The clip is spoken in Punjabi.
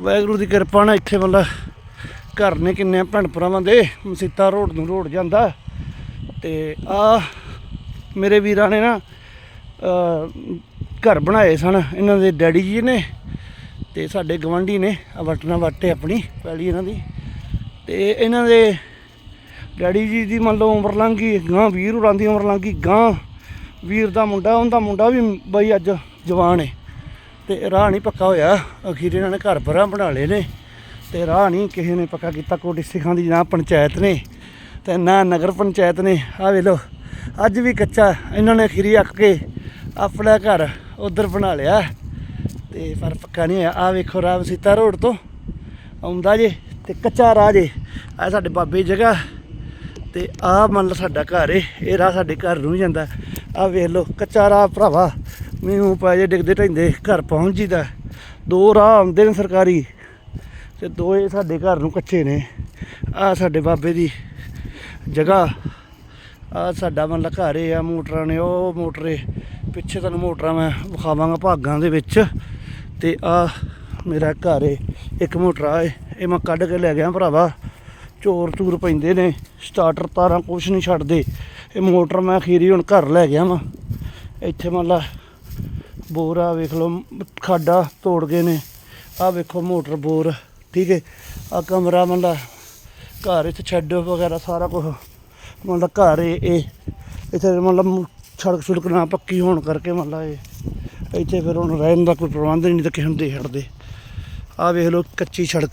ਵਾਹਿਗੁਰੂ ਦੀ ਕਿਰਪਾ ਨਾਲ ਇੱਥੇ ਮਤਲਬ ਘਰ ਨੇ ਕਿੰਨੇ ਭੈਣ ਭਰਾਵਾਂ ਦੇ, ਮਸੀਤਾ ਰੋਡ ਨੂੰ ਰੋਡ ਜਾਂਦਾ। ਤੇ ਆ ਮੇਰੇ ਵੀਰਾਂ ਨੇ ਨਾ ਘਰ ਬਣਾਏ ਸਨ, ਇਹਨਾਂ ਦੇ ਡੈਡੀ ਜੀ ਨੇ ਤੇ ਸਾਡੇ ਗਵੰਡੀ ਨੇ ਆ ਵਟਣਾ ਵਾਟੇ ਆਪਣੀ ਪਹਿਲੀ ਇਹਨਾਂ ਦੀ। ਤੇ ਇਹਨਾਂ ਦੇ ਡੈਡੀ ਜੀ ਦੀ ਮੰਨ ਲਓ ਉਮਰ ਲੰਘ ਗਈ ਗਾਂ ਵੀਰ ਹੋਰਾਂ ਦੀ ਉਮਰ ਲੰਘ ਗਈ ਗਾਂ ਵੀਰ ਦਾ ਮੁੰਡਾ, ਉਹਦਾ ਮੁੰਡਾ ਵੀ ਬਈ ਅੱਜ ਜਵਾਨ ਹੈ ਤੇ ਰਾਹ ਨਹੀਂ ਪੱਕਾ ਹੋਇਆ। ਅਖੀਰ ਇਹਨਾਂ ਨੇ ਘਰ ਬਰਾਂ ਬਣਾ ਲਏ ਨੇ ਤੇ ਰਾਹ ਨਹੀਂ ਕਿਸੇ ਨੇ ਪੱਕਾ ਕੀਤਾ। ਕੋਟੀ ਸਿੱਖਾਂ ਦੀ ਨਾ ਪੰਚਾਇਤ ਨੇ ਤੇ ਨਾ ਨਗਰ ਪੰਚਾਇਤ ਨੇ। ਆ ਵੇ ਲੋ ਅੱਜ ਵੀ ਕੱਚਾ ਇਹਨਾਂ ਨੇ ਅਖੀਰੀ ਅੱਕ ਕੇ ਆਪਣਾ ਘਰ ਉਧਰ ਬਣਾ ਲਿਆ। ਤੇ ਪਰ ਪੱਕਾ ਨਹੀਂ ਹੋਇਆ। ਆ ਵੇਖੋ ਰਾਹ ਸੀਤਾ ਰੋਡ ਤੋਂ ਆਉਂਦਾ ਜੇ ਤੇ ਕੱਚਾ ਰਾਹ ਜੇ। ਆ ਸਾਡੇ ਬਾਬੇ ਜਗ੍ਹਾ ਤੇ ਆ ਮੰਨ ਲਓ ਸਾਡਾ ਘਰ ਏ। ਇਹ ਰਾਹ ਸਾਡੇ ਘਰ ਨੂੰ ਹੀ ਜਾਂਦਾ। ਆ ਵੇਖ ਲਓ, ਕੱਚਾ ਰਾਹ ਭਰਾਵਾ। ਮੈਨੂੰ ਪੈ ਜੇ, ਡਿੱਗਦੇ ਢੈਂਦੇ ਘਰ ਪਹੁੰਚ ਜੀਦਾ ਦੋ ਰਾਹ ਆਉਂਦੇ ਨੇ ਸਰਕਾਰੀ ਤੇ ਦੋ ਇਹ ਸਾਡੇ ਘਰ ਨੂੰ ਕੱਚੇ ਨੇ। ਆ ਸਾਡੇ ਬਾਬੇ ਦੀ ਜਗ੍ਹਾ, ਆ ਸਾਡਾ ਮੰਨ ਘਰ ਇਹ ਆ, ਮੋਟਰਾਂ ਨੇ ਉਹ ਮੋਟਰੇ, ਪਿੱਛੇ ਤੁਹਾਨੂੰ ਮੋਟਰਾਂ ਮੈਂ ਵਿਖਾਵਾਂਗਾ ਭਾਗਾਂ ਦੇ ਵਿੱਚ। ਤੇ ਆ ਮੇਰਾ ਘਰ ਏ, ਇੱਕ ਮੋਟਰ ਆ ਇਹ ਮੈਂ ਕੱਢ ਕੇ ਲੈ ਗਿਆ ਭਰਾਵਾ। ਚੋਰ ਚੂਰ ਪੈਂਦੇ ਨੇ, ਸਟਾਰਟਰ ਤਾਰਾਂ ਕੁਛ ਨਹੀਂ ਛੱਡਦੇ। ਇਹ ਮੋਟਰ ਮੈਂ ਖੀਰੀ ਹੁਣ ਘਰ ਲੈ ਗਿਆ ਵਾਂ। ਇੱਥੇ ਮੰਨ ਲਾ ਬੋਰ ਆ, ਵੇਖ ਲਓ, ਖਾਡਾ ਤੋੜ ਗਏ ਨੇ। ਆ ਵੇਖੋ ਮੋਟਰ ਬੋਰ, ਠੀਕ ਹੈ? ਆ ਕਮਰਾ ਮੰਨ ਘਰ ਇੱਥੇ ਛੱਡ ਵਗੈਰਾ ਸਾਰਾ ਕੁਝ ਮੰਨ ਘਰ ਇਹ ਇਹ, ਇੱਥੇ ਮਤਲਬ ਲਾ ਸੜਕ ਸੁੜਕ ਨਾ ਪੱਕੀ ਹੋਣ ਕਰਕੇ ਮੰਨ ਲਾ ਇਹ। ਇੱਥੇ ਫਿਰ ਹੁਣ ਰਹਿਣ ਦਾ ਕੋਈ ਪ੍ਰਬੰਧ ਨਹੀਂ ਤਾਂ ਕਿਸੇ ਨੂੰ ਦੇ ਛੱਡਦੇ। ਆ ਵੇਖ ਲਓ ਕੱਚੀ ਸੜਕ।